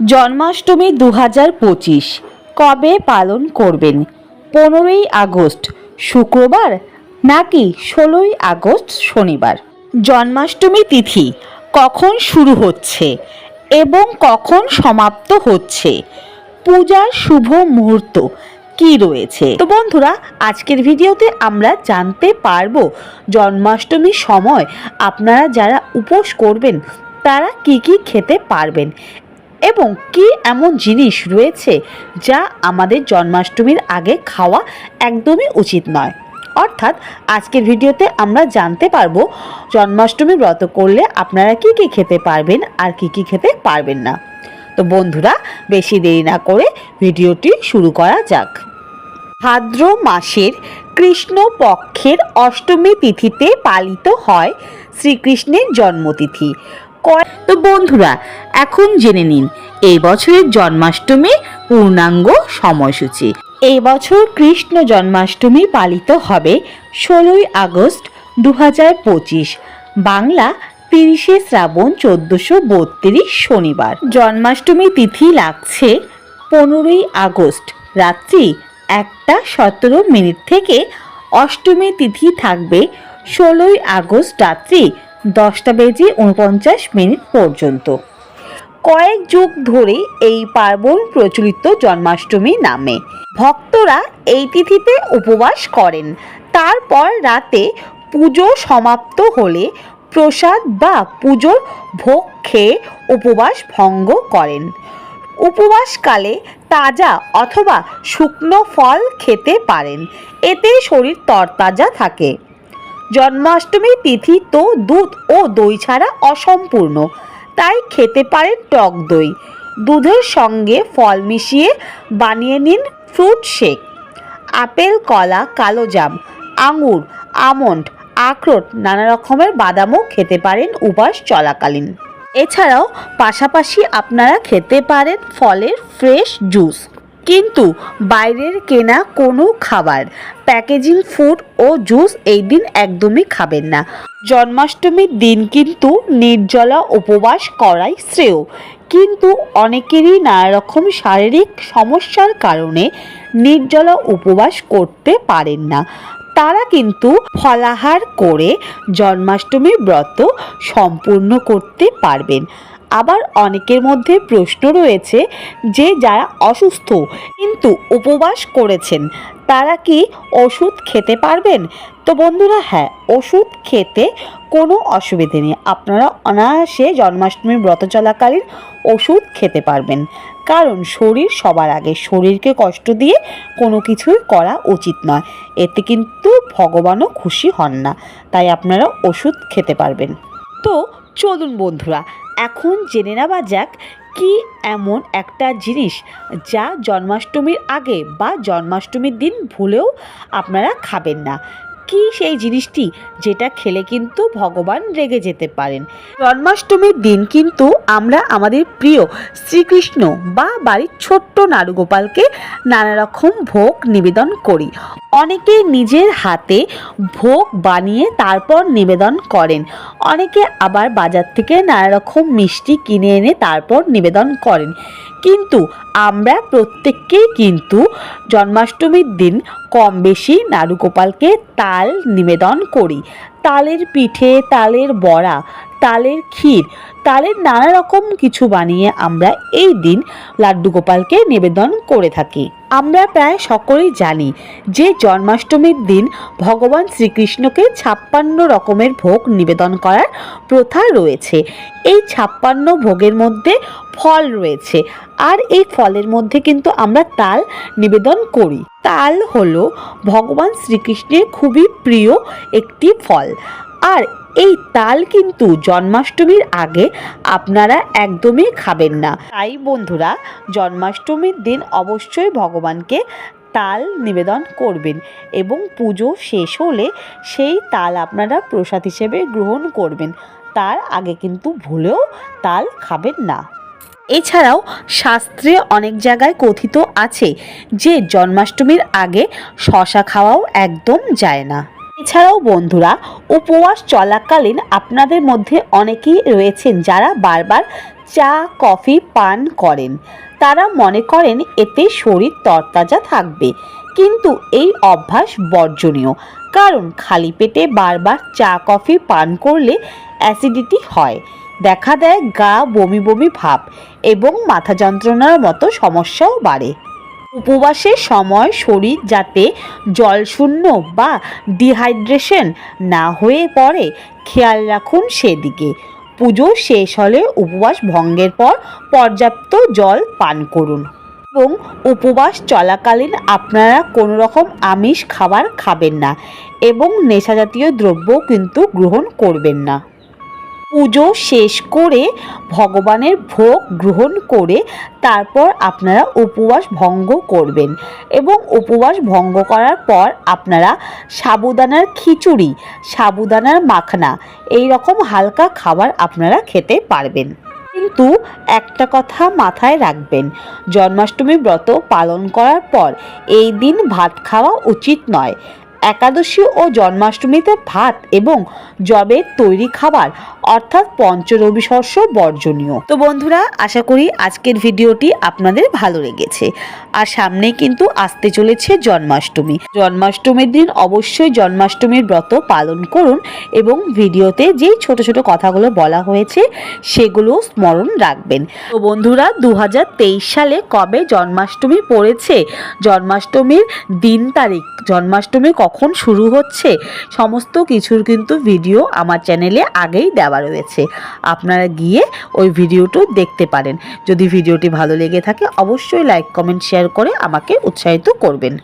জন্মাষ্টমী দু হাজার পঁচিশ। কবে পালন করবেন? পনেরোই আগস্ট, শুক্রবার নাকি ষোলোই আগস্ট শনিবার? জন্মাষ্টমী তিথি কখন শুরু হচ্ছে এবং কখন সমাপ্ত হচ্ছে? পূজার শুভ মুহূর্ত কি রয়েছে? তো বন্ধুরা, আজকের ভিডিওতে আমরা জানতে পারব জন্মাষ্টমীর সময় আপনারা যারা উপোস করবেন, তারা কি কি খেতে পারবেন এবং কি এমন জিনিস রয়েছে যা আমাদের জন্মাষ্টমীর আগে খাওয়া একদমই উচিত নয়? অর্থাৎ আজকের ভিডিওতে আমরা জানতে পারব জন্মাষ্টমী ব্রত করলে আপনারা কি কি খেতে পারবেন আর কি কি খেতে পারবেন না। তো বন্ধুরা, বেশি দেরি না করে ভিডিওটি শুরু করা যাক। ভাদ্র মাসের কৃষ্ণ পক্ষের অষ্টমী তিথিতে পালিত হয় শ্রীকৃষ্ণের জন্মতিথি। তো বন্ধুরা, এখন জেনে নিন, এই বছরের জন্মাষ্টমী পূর্ণাঙ্গ সময়সূচি। এই বছর কৃষ্ণ জন্মাষ্টমী পালিত হবে ষোলোই আগস্ট দু হাজার পঁচিশ, বাংলা তিরিশে শ্রাবণ চোদ্দশো বত্রিশ শনিবার। জন্মাষ্টমী তিথি লাগছে পনেরোই আগস্ট, রাত্রি একটা সতেরো মিনিট থেকে অষ্টমী তিথি থাকবে ষোলোই আগস্ট রাত্রি দশটা বেজে উনপঞ্চাশ মিনিট পর্যন্ত। কয়েক যুগ ধরে এই পার্বণ প্রচলিত জন্মাষ্টমী নামে। ভক্তরা এই তিথিতে উপবাস করেন। তারপর রাতে পুজো সমাপ্ত হলে প্রসাদ বা পুজোর ভোগ খেয়ে উপবাস ভঙ্গ করেন। উপবাসকালে তাজা অথবা শুকনো ফল খেতে পারেন। এতে শরীর তরতাজা থাকে। জন্মাষ্টমী তিথি তো দুধ ও দই ছাড়া অসম্পূর্ণ। তাই খেতে পারেন টক দই। দুধের সঙ্গে ফল মিশিয়ে বানিয়ে নিন ফ্রুট শেক। আপেল, কলা, কালো জাম, আঙুর, আমন্ড, আখরোট, নানা রকমের বাদামও খেতে পারেন উপাস চলাকালীন। এছাড়াও পাশাপাশি আপনারা খেতে পারেন ফলের ফ্রেশ জুস। কিন্তু বাইরের কেনা কোনো খাবার, প্যাকেজিং ফুড ও জুস এই দিন একদমই খাবেন না। জন্মাষ্টমীর দিন কিন্তু নির্জলা উপবাস করাই শ্রেয়। কিন্তু অনেকেরই নানা রকম শারীরিক সমস্যার কারণে নির্জলা উপবাস করতে পারেন না। তারা কিন্তু ফলাহার করে জন্মাষ্টমীর ব্রত সম্পূর্ণ করতে পারবেন। আবার অনেকের মধ্যে প্রশ্ন রয়েছে যে যারা অসুস্থ কিন্তু উপবাস করেছেন, তারা কি ওষুধ খেতে পারবেন? তো বন্ধুরা হ্যাঁ ওষুধ খেতে কোনো অসুবিধে নেই। আপনারা অনায়াসে জন্মাষ্টমীর ব্রত চলাকালীন ওষুধ খেতে পারবেন। কারণ শরীর সবার আগে, শরীরকে কষ্ট দিয়ে কোনো কিছুই করা উচিত নয়। এতে কিন্তু ভগবানও খুশি হন না। তাই আপনারা ওষুধ খেতে পারবেন। তো চলুন বন্ধুরা এখন জেনে নেওয়া যাক কি এমন একটা জিনিস যা জন্মাষ্টমীর আগে বা জন্মাষ্টমীর দিন ভুলেও আপনারা খাবেন না। কি সেই জিনিসটি যেটা খেলে কিন্তু ভগবান রেগে যেতে পারেন? জন্মাষ্টমীর দিন কিন্তু আমরা আমাদের প্রিয় শ্রীকৃষ্ণ বা বাড়ির ছোট্ট নারুগোপালকে নানা রকম ভোগ নিবেদন করি। অনেকে নিজের হাতে ভোগ বানিয়ে তারপর নিবেদন করেন। অনেকে আবার বাজার থেকে নানা রকম মিষ্টি কিনে এনে তারপর নিবেদন করেন। কিন্তু আমরা প্রত্যেককেই কিন্তু জন্মাষ্টমীর দিন কম বেশি নারুগোপালকে তাল নিবেদন করি। তালের পিঠে, তালের বড়া, তালের ক্ষীর, তালের নানা রকম কিছু বানিয়ে আমরা এই দিন লাড্ডু গোপালকে নিবেদন করে থাকি। আমরা প্রায় সকলেই জানি যে জন্মাষ্টমীর দিন ভগবান শ্রীকৃষ্ণকে ছাপ্পান্ন রকমের ভোগ নিবেদন করার প্রথা রয়েছে। এই ছাপ্পান্ন ভোগের মধ্যে ফল রয়েছে। আর এই ফলের মধ্যে কিন্তু আমরা তাল নিবেদন করি। তাল হলো ভগবান শ্রীকৃষ্ণের খুবই প্রিয় একটি ফল। আর এই তাল কিন্তু জন্মাষ্টমীর আগে আপনারা একদমই খাবেন না। তাই বন্ধুরা, জন্মাষ্টমীর দিন অবশ্যই ভগবানকে তাল নিবেদন করবেন এবং পুজো শেষ হলে সেই তাল আপনারা প্রসাদ হিসেবে গ্রহণ করবেন। তার আগে কিন্তু ভুলেও তাল খাবেন না। এছাড়াও শাস্ত্রে অনেক জায়গায় কথিত আছে যে জন্মাষ্টমীর আগে শশা খাওয়াও একদম যায় না। এছাড়াও বন্ধুরা, উপবাস চলাকালীন আপনাদের মধ্যে অনেকেই রয়েছেন যারা বারবার চা, কফি, পান করেন। তারা মনে করেন এতে শরীর তরতাজা থাকবে। কিন্তু এই অভ্যাস বর্জনীয়, কারণ খালি পেটে বারবার চা, কফি, পান করলে অ্যাসিডিটি হয়। দেখা দেয় গা বমি বমি ভাব এবং মাথা যন্ত্রণার মতো সমস্যাও বাড়ে। উপবাসের সময় শরীর যাতে জলশূন্য বা ডিহাইড্রেশন না হয়ে পড়ে, খেয়াল রাখুন সেদিকে। পুজো শেষ হলে উপবাস ভঙ্গের পর পর্যাপ্ত জল পান করুন এবং উপবাস চলাকালীন আপনারা কোনো রকম আমিষ খাবার খাবেন না এবং নেশাজাতীয় দ্রব্য কিন্তু গ্রহণ করবেন না। পুজো শেষ করে ভগবানের ভোগ গ্রহণ করে তারপর আপনারা উপবাস ভঙ্গ করবেন। এবং উপবাস ভঙ্গ করার পর আপনারা সাবুদানার খিচুড়ি, সাবুদানার মাখনা এই রকম হালকা খাবার আপনারা খেতে পারবেন। কিন্তু একটা কথা মাথায় রাখবেন, জন্মাষ্টমী ব্রত পালন করার পর এই দিন ভাত খাওয়া উচিত নয়। একাদশী ও জন্মাষ্টমীতে ভাত এবং জবের তৈরি খাবার অর্থাৎ পঞ্চরবি শস্য বর্জনীয়। তো বন্ধুরা, আশা করি আজকের ভিডিওটি আপনাদের ভালো লেগেছে। আর সামনেই কিন্তু আসতে চলেছে জন্মাষ্টমী। জন্মাষ্টমীর দিন অবশ্যই জন্মাষ্টমীর ব্রত পালন করুন এবং ভিডিওতে যেই ছোট ছোট কথাগুলো বলা হয়েছে, সেগুলো স্মরণ রাখবেন। তো বন্ধুরা দু হাজার তেইশ সালে কবে জন্মাষ্টমী পড়েছে? জন্মাষ্টমীর দিন তারিখ, জন্মাষ্টমী কখন শুরু হচ্ছে? সমস্ত কিছুর কিন্তু ভিডিও আমার চ্যানেলে আগেই দেওয়া রয়েছে, আপনারা গিয়ে ওই ভিডিওটি দেখতে পারেন। যদি ভিডিওটি ভালো লেগে থাকে, অবশ্যই লাইক কমেন্ট শেয়ার করে আমাকে উৎসাহিত করবেন।